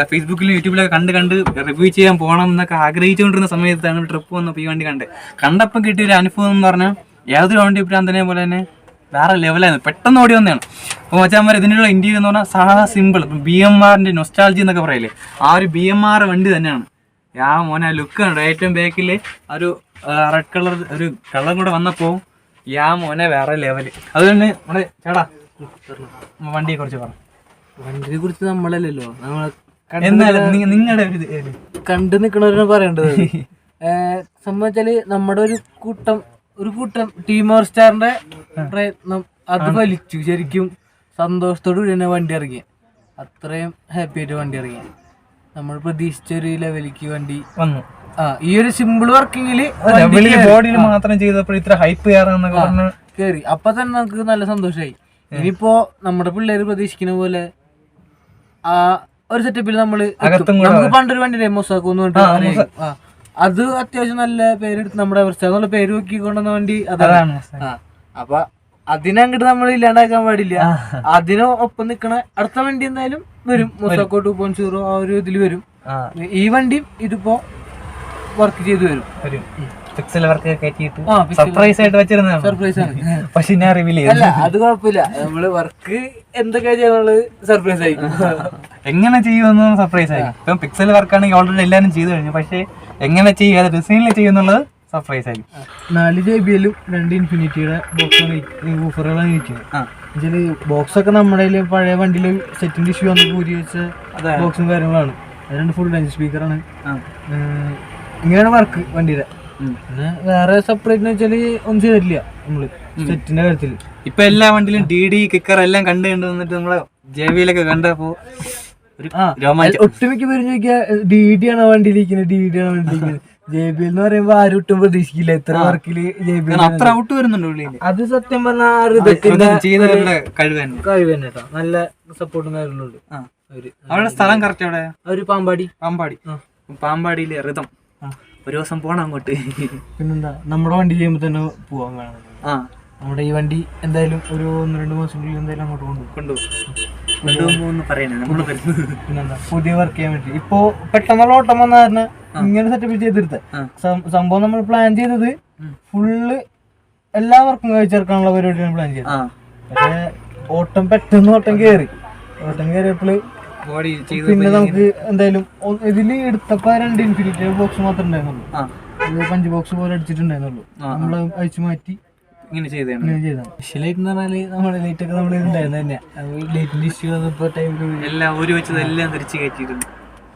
ഫേസ്ബുക്കിലും യൂട്യൂബിലൊക്കെ കണ്ട് കണ്ട് റിവ്യൂ ചെയ്യാൻ പോകണം എന്നൊക്കെ ആഗ്രഹിച്ചുകൊണ്ടിരുന്ന സമയത്താണ് ട്രിപ്പ് വന്നപ്പോൾ ഈ വണ്ടി കണ്ടത് കണ്ടപ്പം കിട്ടിയ ഒരു അനുഭവം എന്ന് പറഞ്ഞാൽ ഏതൊരു വണ്ടി ഭ്രാന്തനെ പോലെ തന്നെ വേറെ ലെവലായിരുന്നു പെട്ടെന്ന് ഓടി വന്നതാണ്. അപ്പോൾ മച്ചാന്മാർ ഇതിനുള്ള ഇന്ത്യയിൽ എന്ന് പറഞ്ഞാൽ സാധാ സിമ്പിൾ ഇപ്പം ബി എം ആറിന്റെ നൊസ്റ്റാൾജി എന്നൊക്കെ പറയില്ലേ? ആ ഒരു ബി എം ആർ വണ്ടി തന്നെയാണ്. ആ മോനെ ലുക്ക് ഉണ്ട് ഏറ്റവും ബാക്കിൽ ഒരു റെഡ് കളർ ഒരു കളർ കൂടെ വന്നപ്പോ യാ മോനെ വേറെ ലെവൽ അതുകൊണ്ട് നമ്മളെ ചേട്ടാ വണ്ടിയെ കുറിച്ച് പറ. വണ്ടിയെ കുറിച്ച് നമ്മളല്ലല്ലോ. നമ്മളെ എന്നാലും നിങ്ങളുടെ ഒരു കണ്ടു നിൽക്കണവരാണ് പറയേണ്ടത്. സംബന്ധിച്ചാൽ നമ്മുടെ ഒരു കൂട്ടം ഒരു കൂട്ടം ടീം ഓർ സ്റ്റാറിന്റെ പ്രയത്നം അത് വലിച്ചു ശരിക്കും സന്തോഷത്തോടു കൂടി തന്നെ വണ്ടി ഇറങ്ങിയ അത്രയും ഹാപ്പി ആയിട്ട് വണ്ടി ഇറങ്ങിയ നമ്മൾ പ്രതീക്ഷിച്ച ഒരു ലെവലിക്ക് വണ്ടി വന്നു. ഈ ഒരു സിമ്പിൾ വർക്കിങ്ങിൽ ബോഡിയിൽ മാത്രം ചെയ്തപ്പോൾ ഇത്ര ഹൈപ്പ് കയറാന്നൊക്കെ പറഞ്ഞു കേറി. അപ്പൊ തന്നെ നമുക്ക് നല്ല സന്തോഷമായി ഇനിയിപ്പോ നമ്മുടെ പിള്ളേര് പ്രതീക്ഷിക്കുന്ന പോലെ ആ ഒരു സെറ്റപ്പിൽ നമ്മൾ എത്തും. നമുക്ക് പണ്ടൊരു വണ്ടി മൊസാക്കോ എന്ന് പറഞ്ഞിട്ട്? ആ അത് അത്യാവശ്യം നല്ല പേരെടുത്ത് നമ്മുടെ അവസ്ഥ എന്നുള്ള പേര് നോക്കി കൊണ്ടുവന്ന വണ്ടി അതാണ്. ആ. അപ്പൊ അതിനങ്ങോട്ട് നമ്മൾ ഇല്ലാണ്ടാക്കാൻ പാടില്ല. അതിന് ഒപ്പം നിക്കണ അടുത്ത വണ്ടി എന്തായാലും വരും. മൊസാക്കോ ടു പോയിന്റ് സീറോ ആ ഒരു ഇതിൽ വരും. ഈ വണ്ടിയും ഇതിപ്പോ വർക്ക് ചെയ്ത് വരും. പിക്സൽ വർക്ക് കയറ്റിയിട്ട് സർപ്രൈസ് ആയിട്ട് വെച്ചിരുന്ന സർപ്രൈസ് ആണ്. പക്ഷെ ഞാൻ റിവീൽ അല്ല അത് കുഴപ്പമില്ല. നമ്മൾ വർക്ക് എന്തൊക്കെയാ ചെയ്യാനുള്ളത് സർപ്രൈസ് ആയിരിക്കും എങ്ങനെ ചെയ്യുമെന്ന് സർപ്രൈസ് ആയി. ഇപ്പം പിക്സൽ വർക്ക് ആണെങ്കിൽ ഓൾറെഡി എല്ലാവരും ചെയ്തു കഴിഞ്ഞു. പക്ഷേ എങ്ങനെ ചെയ്യും അത് ഡിസൈനിൽ ചെയ്യുന്നുള്ളത് സർപ്രൈസ് ആയി. നാല് ജെ ബി എല്ലും രണ്ട് ഇൻഫിനിറ്റിയുടെ ബോക്സാണ് ഊഫറുകളാണ് ഇരിക്കുന്നത് ആ. ബോക്സ് ഒക്കെ നമ്മുടെ പഴയ വണ്ടിയിൽ സെറ്റിന്റെ ഇഷ്യൂ വന്ന് പൂരി വെച്ച. ബോക്സും കാര്യങ്ങളാണ്. രണ്ട് ഫുൾ ഡെൻസ് സ്പീക്കറാണ് ഇങ്ങനെയാണ് വർക്ക് വണ്ടിയുടെ. പിന്നെ വേറെ സെപ്പറേറ്റ് എന്ന് വെച്ചാൽ ഒന്നും ചെയ്തിട്ടില്ല നമ്മൾ. സെറ്റിന്റെ കാര്യത്തിൽ. ഇപ്പൊ എല്ലാ വണ്ടിയിലും ഡി ഡി കിക്കർ എല്ലാം കണ്ടു കണ്ടു വന്നിട്ട് നമ്മളെ ജെ വിയിലൊക്കെ കണ്ടപ്പോ ഒരു രോമാഞ്ചം. ഒട്ടുമിക്ക പേരും ചോദിക്കുക ഡി ഡി ആണോ വണ്ടിയിലിരിക്കുന്നത്? ഡി ഡി ആണോ വണ്ടിയിലിരിക്കുന്നത്? ജെ ബി എൽ എന്ന് പറയുമ്പോ ആരും ഒട്ടും പ്രതീക്ഷിക്കില്ല. എത്ര വർക്കിൽ ജെ ബി എൽ അത്ര ഔട്ട് വരുന്നുണ്ട് അത് സത്യം പറഞ്ഞാൽ ആ ഹൃദയത്തിന്റെ ചെയ്തവരുടെ കഴിവ് തന്നെ. കഴിവ് തന്നെ കേട്ടോ. നല്ല സപ്പോർട്ടും കാര്യങ്ങളുണ്ട് ആ. സ്ഥലം കറക്റ്റ് അവിടെ അവർ പാമ്പാടി. പാമ്പാടി. പാമ്പാടിയിലെ ഋതം ഒരു ദിവസം പോണം അങ്ങോട്ട്. പിന്നെന്താ നമ്മുടെ വണ്ടി ചെയ്യുമ്പോൾ തന്നെ പോവാൻ വേണം ആ. നമ്മുടെ ഈ വണ്ടി എന്തായാലും ഒരു ഒന്ന് രണ്ട് മാസത്തിനുള്ളിൽ എന്തായാലും അങ്ങോട്ട് കൊണ്ടുപോകും. കൊണ്ടുപോകും. കൊണ്ടുപോകുമ്പോ പറയണേ നമ്മൾ പിന്നെന്താ പുതിയ വർക്ക് ചെയ്യാൻ വേണ്ടി. ഇപ്പോ പെട്ടെന്നുള്ള ഓട്ടം വന്ന കാരണം ഇങ്ങനെ സെറ്റപ്പ് ചെയ്തെടുത്ത. സംഭവം നമ്മൾ പ്ലാൻ ചെയ്തത് ഫുള്ള് എല്ലാ വർക്കും കഴിച്ചേർക്കാനുള്ള പരിപാടിയാണ് പ്ലാൻ ചെയ്തത്. പക്ഷേ ഓട്ടം പെട്ടെന്ന് ഓട്ടം കയറി ഓട്ടം കയറിയപ്പോൾ ബോഡി ചെയ്ത് പിന്നെ നമുക്ക് എന്തായാലും ഇതിൽ ഇതിൽ എടുത്തപ്പോ രണ്ട് ഇൻഫിനിറ്റി ബോക്സ് മാത്രമേ ഉണ്ടായിരുന്നുള്ളൂ. പഞ്ച് ബോക്സ് പോലെ അടിച്ചിട്ടുണ്ടായിരുന്നുള്ളൂ. നമ്മൾ അഴിച്ചു മാറ്റി ഇങ്ങനെ ചെയ്താണ് എന്ന് പറഞ്ഞാൽ നമ്മുടെ ലൈറ്റ് ഒക്കെ നമ്മൾ ഉണ്ടായിരുന്നു തന്നെ. ലൈറ്റിന്റെ ഇഷ്യൂ വന്നപ്പോ ടൈമിൽ എല്ലാം ഒരു വെച്ചത് എല്ലാം തിരിച്ച് കയറ്റിയിട്ടുണ്ട്.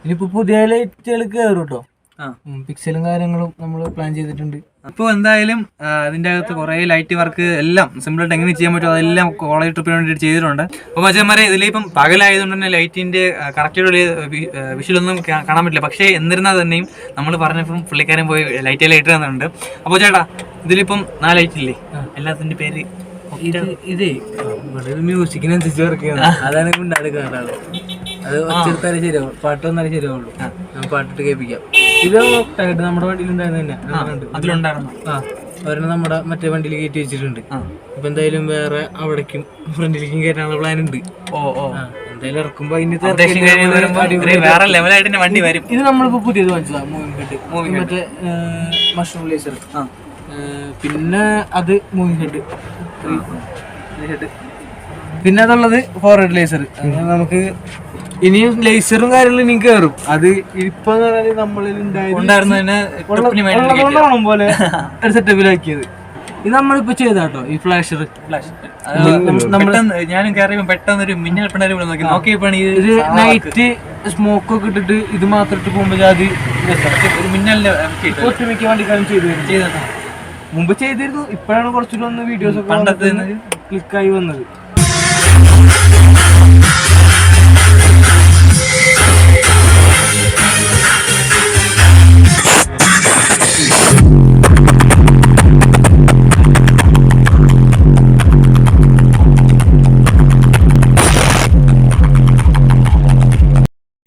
ഇനിയിപ്പോ പുതിയ ലൈറ്റുകൾ കയറും കേട്ടോ ആ. പിക്സലും കാര്യങ്ങളും നമ്മൾ പ്ലാൻ ചെയ്തിട്ടുണ്ട്. അപ്പോൾ എന്തായാലും അതിന്റെ അകത്ത് കുറേ ലൈറ്റ് വർക്ക് എല്ലാം സിമ്പിളായിട്ട് എങ്ങനെ ചെയ്യാൻ പറ്റുമോ അതെല്ലാം കോളേജ് ട്രിപ്പിന് വേണ്ടിയിട്ട് ചെയ്തിട്ടുണ്ട്. അപ്പോൾ മച്ചന്മാരെ ഇതിലിപ്പം പകലായതുകൊണ്ട് തന്നെ ലൈറ്റിന്റെ കറക്റ്റായിട്ടുള്ള വിഷലൊന്നും കാണാൻ പറ്റില്ല. പക്ഷേ എന്നിരുന്നാൽ തന്നെയും നമ്മൾ പറഞ്ഞപ്പം പുള്ളിക്കാരൻ പോയി ലൈറ്റ് ഇട്ട് തന്നിട്ടുണ്ട്. അപ്പോൾ ചേട്ടാ ഇതിലിപ്പം നാല് ലൈറ്റ് ഇല്ലേ? എല്ലാത്തിന്റെ പേര് ഇത് ഇതേ ഇവിടെ മ്യൂസിക്കിനനുസരിച്ച് വർക്ക് ചെയ്യണം അതാണ് കൊണ്ടാണ് അത് ഒച്ചെടുത്താലേ ശരിയാവും പാട്ട് വന്നാലേ ശരിയാവുള്ളൂ. പാട്ടിട്ട് കേൾപ്പിക്കാം. ഇത് ഒട്ടായിട്ട് നമ്മുടെ വണ്ടിയിൽ ഉണ്ടായിരുന്നു. അതിലുണ്ടായിരുന്നു. ആ ഒരെണ്ണം നമ്മുടെ മറ്റേ വണ്ടിയിൽ കയറ്റി വെച്ചിട്ടുണ്ട്. ആ. അപ്പൊ എന്തായാലും വേറെ അവിടേക്കും ഫ്രണ്ടിലേക്കും കയറ്റാനുള്ള പ്ലാൻ ഉണ്ട്. ഓ ഓ. എന്തായാലും ഇറക്കുമ്പോ അതിന്റെ വേറെ ലെവലായിട്ട് വണ്ടി വരും. ഇത് നമ്മളിപ്പോ പുതിയത് വാങ്ങിച്ചതാ മൂവിംഗ് ഹെഡ് മറ്റേ മഷ്റൂം ലേസർ പിന്നെ അത് മൂവിംഗ് ഹെഡ് ഹെഡ് പിന്നെ അതുള്ളത് ഹെഡ് ലേസർ നമുക്ക് ഇനിയും ലേസറും കാര്യങ്ങളും ഇനിയും കയറും അത് ഇപ്പൊ നമ്മളിൽ ഉണ്ടായിരുന്നു ഉണ്ടായത് പോലെ ഒരു സെറ്റപ്പിലാക്കിയത് ഇത് നമ്മളിപ്പോ ചെയ്താട്ടോ ഈ ഫ്ലാഷർ ഞാനും കയറിയപ്പോ പെട്ടെന്ന് ഒരു മിന്നൽ പിണര് നോക്കിയപ്പോ ഇത് നൈറ്റ് സ്മോക്ക് ഒക്കെ ഇട്ടിട്ട് ഇത് മാത്രം ഇട്ട് പോകുമ്പോ അത് ഒരു മിന്നലിന്റെ ഒട്ടുമിക്ക വണ്ടിക്കാരും ചെയ്തു മുമ്പ് ചെയ്തിരുന്നു ഇപ്പോഴാണ് കുറച്ചുകൂടെ ഒന്ന് വീഡിയോസ് പണ്ടത്തെ ക്ലിക്കായി വന്നത്.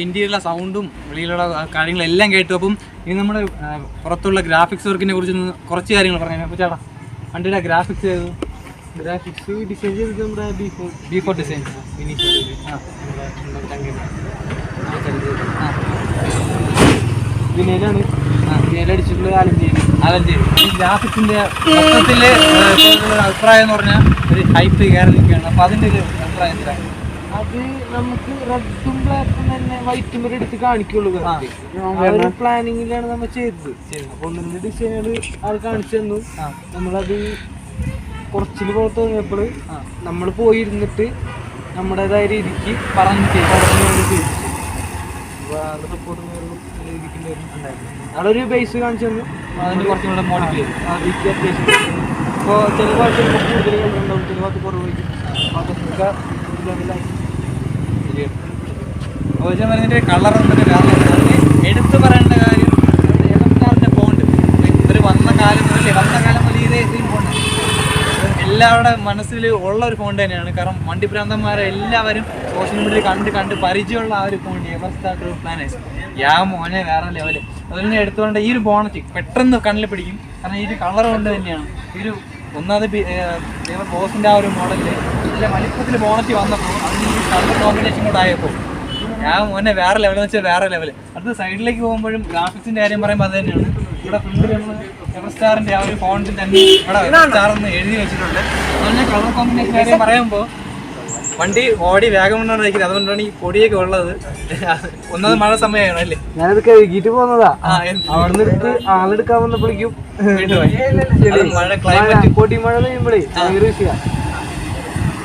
ഇന്ത്യയിലുള്ള സൗണ്ടും വെളിയിലുള്ള കാര്യങ്ങളെല്ലാം കേട്ടു. അപ്പം ഇനി നമ്മുടെ പുറത്തുള്ള ഗ്രാഫിക്സ് വർക്കിനെ കുറിച്ച് കുറച്ച് കാര്യങ്ങൾ പറഞ്ഞു അപ്പോൾ ചേട്ടാ വണ്ടിയുടെ ഗ്രാഫിക്സ് ചെയ്തു ഗ്രാഫിക്സ് ഡിസൈൻ ചെയ്തത് നമ്മുടെ B four B four design ആ വിനയിലാണ്. വിനയിലടിച്ചിട്ടുള്ള ആലഞ്ചേരി. അതല്ലേ ഈ ഇപ്പോഴുള്ള ഒരു അഭിപ്രായം എന്ന് പറഞ്ഞാൽ ഒരു ഹൈപ്പ് കയറി നിൽക്കുകയാണ്. അപ്പൊ അതിന്റെ ഒരു അഭിപ്രായം എന്താണ്? അത് നമുക്ക് റെഡും ബ്ലാക്കും തന്നെ വൈറ്റും വരെ എടുത്ത് കാണിക്കുള്ളൂ പ്ലാനിങ്ങിലാണ് നമ്മൾ ചെയ്തത്. അപ്പൊ ഒന്നിന്റെ ഡിസൈനുകൾ ആൾ കാണിച്ചു തന്നു. നമ്മളത് കുറച്ചിൽ പുറത്ത് തുടങ്ങിയപ്പോൾ നമ്മൾ പോയി ഇരുന്നിട്ട് നമ്മുടേതായ രീതിക്ക് പറഞ്ഞു ചെയ്തു. ആളൊരു ബേസ് കാണിച്ചു തന്നു. അതിന് കുറച്ചും കൂടെ മോഡിഫൈ അതിക്ക് അത്യാവശ്യം. ഇപ്പോൾ ചില ഭാഷ കൂടുതൽ കണ്ടുണ്ടാവും ചില ഭാഗത്ത് കുറവായിരിക്കും അതൊക്കെ ലെവലായി ഓജമരത്തിന്റെ കളർ വേറെ എടുത്തു പറയേണ്ട കാര്യം എലംകാറിന്റെ ബോണ്ട് ഇവർ വന്ന കാലം മുതൽ വന്ന കാലം മുതൽ ഇതേ സെയിം ബോണ്ട് എല്ലാവരുടെ മനസ്സിൽ ഉള്ള ഒരു ഫോണ്ട് തന്നെയാണ്. കാരണം വണ്ടി പ്രാന്തന്മാരെ എല്ലാവരും സോഷ്യൽ മീഡിയയിൽ കണ്ട് കണ്ട് പരിചയമുള്ള ആ ഒരു ഫോണ്ട് എവർസ്റ്റാർ പ്ലാനേഴ്സ് യാ മോനെ വേറെ ലെവൽ അതുപോലെ തന്നെ എടുത്തുകൊണ്ട് ഈ ഒരു ബോണറ്റ് പെട്ടെന്ന് കണ്ണിൽ പിടിക്കും. കാരണം ഈ ഒരു കളർ കൊണ്ട് തന്നെയാണ്. ഈ ഒരു ഒന്നാമത് ബോസിന്റെ ആ ഒരു മോഡലിൽ നല്ല വലിപ്പത്തിൽ ബോണറ്റ് വന്നപ്പോൾ കളർ കോമ്പിനേഷൻ കൂടെ ആയപ്പോൾ ഞാൻ മോനെ വേറെ ലെവൽ എന്ന് വെച്ചാൽ വേറെ ലെവൽ അടുത്ത സൈഡിലേക്ക് പോകുമ്പോഴും ഗ്രാഫിക്സിന്റെ കാര്യം പറയുമ്പോൾ അത് തന്നെയാണ്. ഇവിടെ ഫ്രണ്ടിൽ എവർസ്റ്റാറിന്റെ ആ ഒരു ഫോണിൽ തന്നെ ഇവിടെ എവർസ്റ്റാർ എന്ന് എഴുതി വെച്ചിട്ടുണ്ട്. അതുപോലെ കളർ കോമ്പിനേഷൻ കാര്യം പറയുമ്പോൾ വണ്ടി ഓടി വേഗം കൊണ്ടാണ് അതുകൊണ്ടാണ് ഈ പൊടിയൊക്കെ ഉള്ളത്. ഒന്നാമത് മഴ സമയമാണ് അല്ലേ? ഞാനത് കഴുകിയിട്ട് പോകുന്നതാ. അവിടെ നിന്ന് എടുത്ത് ആളെടുക്കാൻ വന്നപ്പോഴേക്കും മഴ ക്ലൈമറ്റ് കോട്ടി മഴ പെയ്യുമ്പോഴേ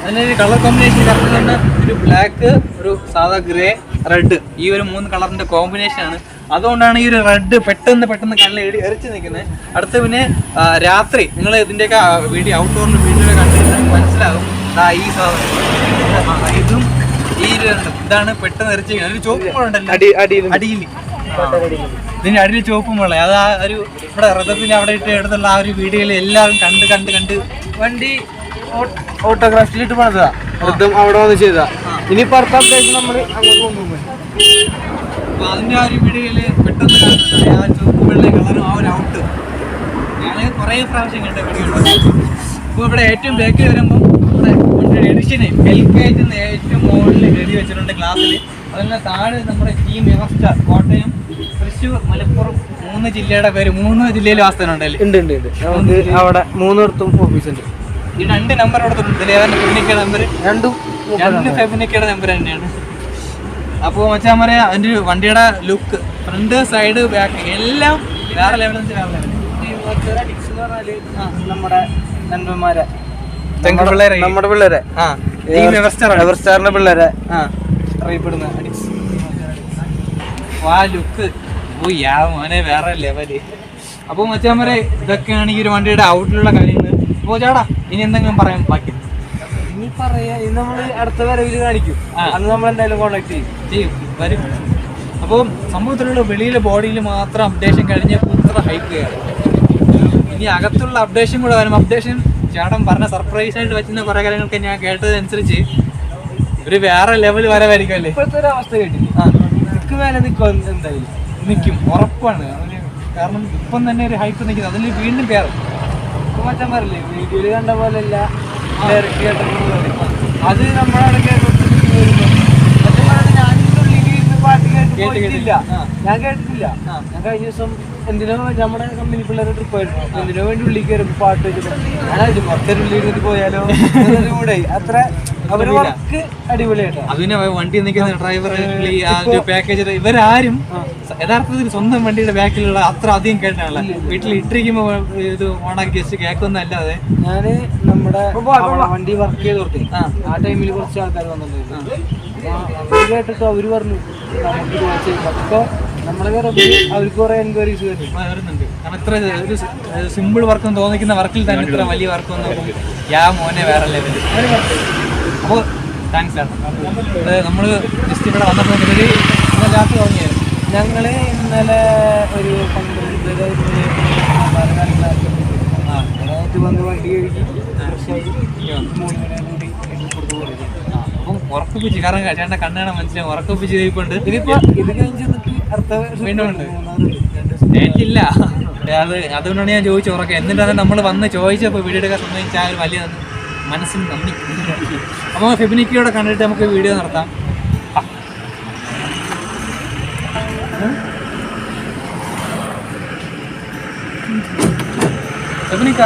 വിഷയമാണ് കളർ കോമ്പിനേഷൻ കറക്റ്റ് ഒരു ബ്ലാക്ക് ഒരു സാധാ ഗ്രേ റെഡ് ഈ ഒരു മൂന്ന് കളറിന്റെ കോമ്പിനേഷൻ ആണ്. അതുകൊണ്ടാണ് ഈ ഒരു റെഡ് പെട്ടെന്ന് പെട്ടെന്ന് കണ്ണിൽ എടി എറിച്ച് നിൽക്കുന്നത് അടുത്ത പിന്നെ രാത്രി നിങ്ങൾ ഇതിന്റെയൊക്കെ വീഡിയോ ഔട്ട്ഡോറിന്റെ വീഡിയോ കണ്ടിട്ട് മനസ്സിലാകും ഈ സാധനം. ഇതും ഈ ഒരു ഇതാണ് പെട്ടെന്ന് എറിച്ച് നിൽക്കുന്നത് ഒരു ചോപ്പ് ഉണ്ടല്ലോ. അടി അടിയിൽ ഇതിന് അടിയിൽ. ചോപ്പ് മുള അത് ആ ഒരു ഇവിടെ റഥത്തിന്റെ അവിടെ ഇട്ട് എടുത്തുള്ള ആ ഒരു വീഡിയോയിൽ എല്ലാവരും കണ്ട് കണ്ട് കണ്ട് വണ്ടി ഓട്ടോഗ്രാഫിലിട്ട് പണിതാ. വൃദ്ധം അവിടെ വന്ന് ചെയ്താ. ഇനി പുറത്ത് അപ്ഡേഷൻ നമ്മൾ അങ്ങോട്ട് കൊണ്ടുപോകും. അതിന്റെ ആ ഒരു പെട്ടെന്ന് ആ ചുവപ്പ് വെള്ള കളറും ആ ഒരു ഔട്ട് ഞാൻ കുറേ പ്രാവശ്യം കണ്ട ഇവിടെ ഏറ്റവും ബാക്കിൽ വരുമ്പോൾ നമ്മുടെ വണ്ടിയുടെ എൽ കെ ഏറ്റവും മുകളിൽ എഴുതി വെച്ചിട്ടുണ്ട് ക്ലാസ്സിൽ അതുപോലെ താഴെ നമ്മുടെ ടീം എവർസ്റ്റാർ കോട്ടയം തൃശ്ശൂർ മലപ്പുറം മൂന്ന് ജില്ലയുടെ പേര് മൂന്ന് ജില്ലയിൽ വാസ്തവനുണ്ടല്ലേ ഉണ്ട് ഉണ്ട് ഉണ്ട്. അവിടെ മൂന്നിടത്തും ഓഫീസ് ഉണ്ട്. ഈ രണ്ട് നമ്പർ അവിടെ ഏതാണ്ട് ഫെബിനിക്കയുടെ നമ്പർ രണ്ടും രണ്ട് ഫെബിനിക്കയുടെ നമ്പർ തന്നെയാണ്. അപ്പോൾ മച്ചാൻ പറയാ അതിന്റെ ഒരു വണ്ടിയുടെ ലുക്ക് ഫ്രണ്ട് സൈഡ് ബാക്ക് എല്ലാം വേറെ ലെവലെന്ന് വെച്ചാൽ വേറെ ലെവലിൽ നമ്മുടെ നന്മമാരെ. നമ്മുടെ പിള്ളേരെ. എവർസ്റ്റാറിന്റെ പിള്ളേരെ. ആ അറിയപ്പെടുന്ന ആ ലുക്ക് ഓ യാ മോനെ വേറെ ലെവൽ അപ്പോൾ മച്ചാൻ പറയാ ഇതൊക്കെയാണ് ഈ ഒരു വണ്ടിയുടെ ഔട്ടിലുള്ള കാര്യങ്ങൾ. ചേട്ടാ ഇനി എന്തെങ്കിലും പറയാൻ ബാക്കി. ഇനി പറയാ ഇനി നമ്മൾ അടുത്ത വരവിൽ കാണിക്കും. അന്ന് നമ്മൾ എന്തായാലും കോണ്ടാക്ട് ചെയ്യും. ചെയ്യും വരും. അപ്പോൾ സംഭവത്തിലുള്ള വെളിയിലെ ബോഡിയിൽ മാത്രം അപ്ഡേഷൻ കഴിഞ്ഞ പുത്ര ഹൈപ്പ് കയറി ഇനി അകത്തുള്ള അപ്ഡേഷൻ കൂടെ വരും. അപ്ഡേഷൻ ചേട്ടൻ പറഞ്ഞ സർപ്രൈസ് ആയിട്ട് വെച്ചിരുന്ന കുറേ കാര്യങ്ങളൊക്കെ ഞാൻ കേട്ടതനുസരിച്ച് ഒരു വേറെ ലെവൽ വരവായിരിക്കും അല്ലേ ഇപ്പോഴത്തെ ഒരു അവസ്ഥ കേട്ടിട്ട് ആ. നിക്ക് മേലെ നിൽക്കും എന്തായാലും. നിൽക്കും ഉറപ്പാണ്. അതിന് കാരണം ഇപ്പം തന്നെ ഒരു ഹൈപ്പ് നിൽക്കുന്നത് അതിൽ വീണ്ടും കയറും ഇപ്പൊ മച്ചാൻ പറയില്ലേ വീഡിയോയിൽ കണ്ട പോലെയല്ല ഡയറക്റ്റ് കേട്ടിട്ടുള്ളത് അത് നമ്മളവിടെ കേട്ടിട്ട് വരുമ്പോ സത്യം ഞാൻ കേട്ടിട്ടില്ല. ഞാൻ കഴിഞ്ഞ ദിവസം എന്തിനോ നമ്മുടെ കമ്പനി പിള്ളേരെ ട്രിപ്പ് ആയിരുന്നു. എന്തിനോ വേണ്ടി ഉള്ളിൽ കയറി പാട്ട് വെച്ചിട്ട്. ഞാനായിട്ട് പുറത്തൊരു ഉള്ളിൽ പോയാലോ? കൂടെ അത്ര അതിന് വണ്ടി നിൽക്കുന്ന ഡ്രൈവർ പാക്കേജ് ഇവരാരും യഥാർത്ഥത്തിൽ സ്വന്തം വണ്ടിയുടെ ബാക്കിലുള്ള അത്ര അധികം കേട്ടാണല്ല വീട്ടിൽ ഇട്ടിരിക്കുമ്പോ ഇത് ഓണാക്കി ജസ്റ്റ് കേൾക്കുന്നല്ലാതെ ഞാൻ നമ്മുടെ വണ്ടി വർക്ക് ചെയ്ത് കൊടുത്തേ. ആ. ടൈമിൽ കുറച്ച് ആൾക്കാർ വന്നിട്ടുണ്ടായിരുന്നു അവർ കേട്ടിട്ട് അവർ പറഞ്ഞു. നമുക്ക് അവർക്ക് കുറെ എൻക്വയറീസ് വരുന്നുണ്ട്. കാരണം ഇത്ര ഒരു സിമ്പിൾ വർക്ക് തോന്നിക്കുന്ന വർക്കിൽ തന്നെ ഇത്ര വലിയ വർക്ക് വന്നപ്പോൾ യാ മോനെ വേറെ ലെവൽ അപ്പോൾ താങ്ക്സ് ചേട്ടാ നമ്മൾ ജസ്റ്റ് ഇവിടെ വന്നപ്പോൾ ഇവർ ഇന്നലെ രാത്രി തുടങ്ങിയായിരുന്നു ഞങ്ങൾ ഇന്നലെ ഒരു പന്ത്രണ്ട് വന്ന് വണ്ടി കഴുകി ഫ്രഷായി മൂന്ന് കൊടുത്തു അപ്പം ഉറപ്പിച്ച് കാരണം ചേട്ടന്റെ കണ്ണാണ് മനസ്സിലാവും ഉറക്കിപ്പിച്ച് ഇരിപ്പുണ്ട് ഇതിപ്പോ ഇത് കഴിഞ്ഞ് ഇല്ല. അത് അതുകൊണ്ടാണ് ഞാൻ ചോദിച്ചു ഉറക്കം. എന്നിട്ടാണ് നമ്മൾ വന്ന് ചോദിച്ചപ്പോൾ വീഡിയോ എടുക്കാൻ സമ്മതിച്ച ആ ഒരു വലിയ. മനസ്സിന് നന്ദി. അപ്പോൾ ഫെബിനിക്കയോടെ കണ്ടിട്ട് നമുക്ക് വീഡിയോ നടത്താം. ഫെബിനിക്ക.